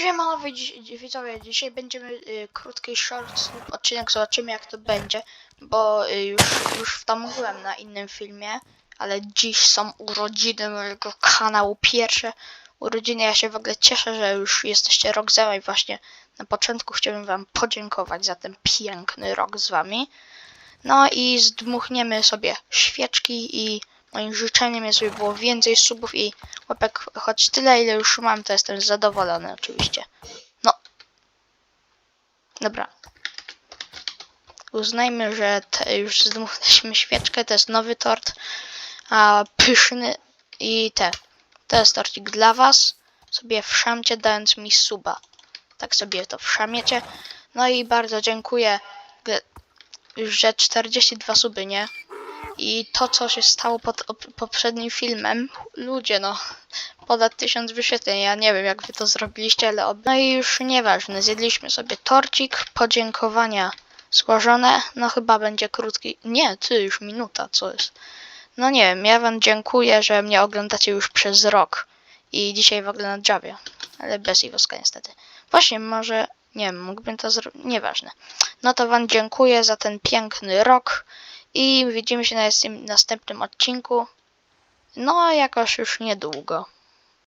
Siema widz- widzowie, dzisiaj będziemy y, krótki short odcinek, zobaczymy jak to będzie, bo y, już, już tam mówiłem na innym filmie, ale dziś są urodziny mojego kanału, pierwsze urodziny, ja się w ogóle cieszę, że już jesteście rok ze i właśnie na początku chciałbym wam podziękować za ten piękny rok z wami. No i zdmuchniemy sobie świeczki i moim życzeniem jest, żeby było więcej subów i łapek, choć tyle ile już mam, to jestem zadowolony oczywiście. No. Dobra. Uznajmy, że już zdmuchnęliśmy świeczkę, to jest nowy tort, a pyszny i te. To jest torcik dla was. Sobie wszamcie dając mi suba. Tak sobie to wszamiecie. No i bardzo dziękuję, że 42 suby, nie? I to, co się stało pod op- poprzednim filmem, ludzie, no, ponad tysiąc wyświetleń. Ja nie wiem, jak wy to zrobiliście, ale. Ob... No i już nieważne, zjedliśmy sobie torcik, podziękowania złożone. No, chyba będzie krótki. Nie, ty, już minuta, co jest. No nie wiem, ja wam dziękuję, że mnie oglądacie już przez rok. I dzisiaj w ogóle na Javie, ale bez Iwoska niestety. Właśnie, może. Nie wiem, mógłbym to zrobić. Nieważne. No to Wam dziękuję za ten piękny rok i widzimy się na następnym odcinku. No, jakoś już niedługo.